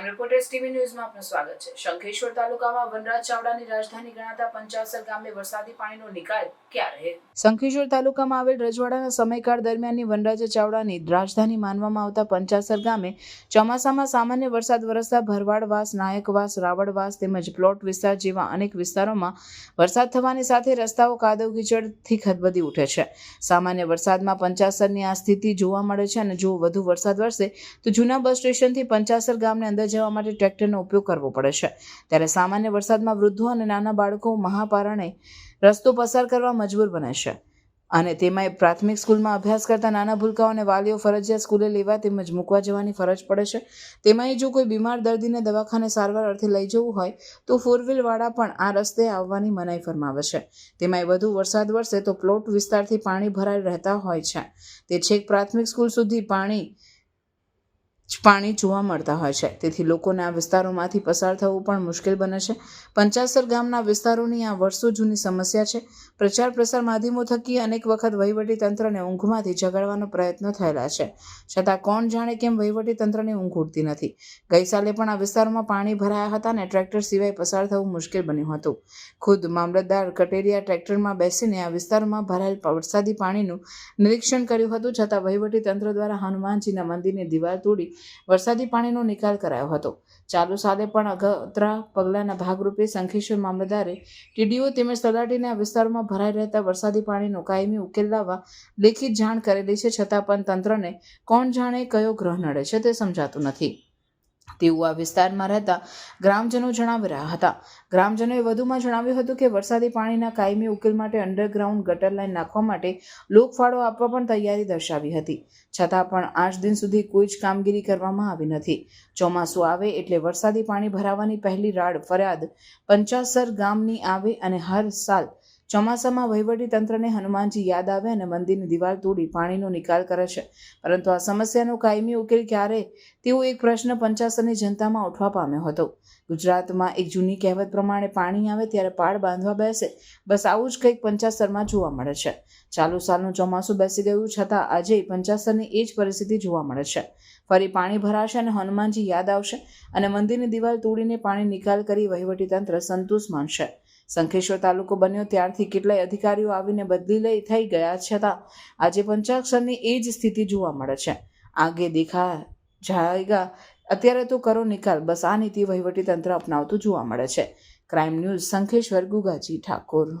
TV ન્યૂઝમાં આપનું સ્વાગત છે. શંખેશ્વર તાલુકામાં વનરાજ ચાવડાની રાજધાની ગણાતા પંચાસર ગામે વરસાદી પાણીનો નિકાલ ક્યારે શંખેશ્વર તાલુકામાં આવેલ રજવાડાના સમયકાળ દરમિયાનની વનરાજ ચાવડાની રાજધાની માનવામાં આવતા પંચાસર ગામે ચોમાસામાં સામાન્ય વરસાદ વરસતા ભરવાડવાસ, નાયકવાસ, રાવળવાસ તેમજ પ્લોટ વિસ્તાર જેવા અનેક વિસ્તારોમાં વરસાદ થવાની સાથે રસ્તાઓ કાદવ કીચડથી ખદબદી ઉઠે છે. સામાન્ય વરસાદમાં પંચાસરની આ સ્થિતિ જોવા મળે છે અને જો વધુ વરસાદ વરસે તો જૂના બસ સ્ટેશનથી પંચાસર ગામને અંદર જવા માટે ટ્રેક્ટરનો ઉપયોગ કરવો પડે છે. ત્યારે સામાન્ય વરસાદમાં વૃદ્ધો અને નાના બાળકો મહાપારણે રસ્તો પસાર કરવા મજબૂર બને છે. અને તેમાંય પ્રાથમિક સ્કૂલમાં અભ્યાસ કરતા નાના ભૂલકાઓ અને વાલીઓ ફરજિયાત સ્કૂલે લેવા તેમજ મૂકવા જવાની ફરજ પડે છે. તેમાંય જો કોઈ બીમાર દર્દીને દવાખાને સારવાર અર્થે લઈ જવું હોય, તો ફોર વ્હીલવાળા પણ આ રસ્તે આવવાની મનાઈ ફરમાવે છે. તેમાંય વધુ વરસાદ વરસે તો પ્લોટ વિસ્તારથી પાણી ભરાઈ રહેતા હોય છે. તે છેક પ્રાથમિક સ્કૂલ સુધી પાણી જ પાણી જોવા મળતા હોય છે. તેથી લોકોને આ વિસ્તારોમાંથી પસાર થવું પણ મુશ્કેલ બને છે. પંચાસર ગામના વિસ્તારોની આ વર્ષો જૂની સમસ્યા છે. પ્રચાર પ્રસાર માધ્યમો થકી અનેક વખત તંત્રને ઊંઘમાંથી જગાડવાનો પ્રયત્ન થયેલા છે. છતાં કોણ જાણે કેમ તંત્રની ઊંઘ ઉડતી નથી. ગઈ સાલે પણ આ વિસ્તારોમાં પાણી ભરાયા હતા અને ટ્રેક્ટર સિવાય પસાર થવું મુશ્કેલ બન્યું હતું. ખુદ મામલતદાર કટેરિયા ટ્રેક્ટરમાં બેસીને આ વિસ્તારોમાં ભરાયેલ વરસાદી પાણીનું નિરીક્ષણ કર્યું હતું. છતાં તંત્ર દ્વારા હનુમાનજીના મંદિરની દિવાલ તોડી વરસાદી પાણીનો નિકાલ કરાયો હતો. ચાલુ સાલે પણ અગતરા પગલાંના ભાગરૂપે શંખેશ્વર મામલતદારે ટીડીઓ તેમજ તલાટીને આ વિસ્તારોમાં ભરાઈ રહેતા વરસાદી પાણીનો કાયમી ઉકેલ લાવવા લેખિત જાણ કરેલી છે, છતાં પણ તંત્રને કોણ જાણે કયો ગ્રહ નડે છે તે સમજાતું નથી. તેવું આ વિસ્તારમાં રહેતા ગ્રામજનો જણાવી રહ્યા હતા. ગ્રામજનોએ વધુમાં જણાવ્યું હતું કે વરસાદી પાણીના કાયમી ઉકેલ માટે અંડરગ્રાઉન્ડ ગટર લાઇન નાખવા માટે લોકફાળો આપવા પણ તૈયારી દર્શાવી હતી. છતાં પણ આજ દિન સુધી કોઈ જ કામગીરી કરવામાં આવી નથી. ચોમાસું આવે એટલે વરસાદી પાણી ભરાવાની પહેલી રાડ ફરિયાદ પંચાસર ગામની આવે અને હર સાલ ચોમાસામાં વહીવટી તંત્રને હનુમાનજી યાદ આવે અને મંદિરની દિવાલ તોડી પાણીનો નિકાલ કરે છે. પરંતુ આ સમસ્યાનો કાયમી ઉકેલ ક્યારે? તેવો એક પ્રશ્ન પંચાસરની જનતામાં ઉઠવા પામ્યો હતો. ગુજરાતમાં એક જૂની કહેવત પ્રમાણે પાણી આવે ત્યારે પાડ બાંધવા બેસે. બસ આવું જ કંઈક પંચાસરમાં જોવા મળે છે. ચાલુ સાલનું ચોમાસું બેસી ગયું છતાં આજે પંચાસરની એ જ પરિસ્થિતિ જોવા મળે છે. ફરી પાણી ભરાશે અને હનુમાનજી યાદ આવશે અને મંદિરની દિવાલ તોડીને પાણી નિકાલ કરી વહીવટીતંત્ર સંતોષ માનશે. શંખેશ્વર તાલુકો બન્યો. ત્યારથી કેટલાય અધિકારીઓ આવીને બદલી લઈ થઈ ગયા છતાં આજે પંચાક્ષરની એ જ સ્થિતિ જોવા મળે છે. આગે દેખા જાયગા. અત્યારે તો કરો નિકાલ. બસ આ નીતિ વહીવટી તંત્ર અપનાવતું જોવા મળે છે. Crime news Shankheshwar Gugaji Thakor.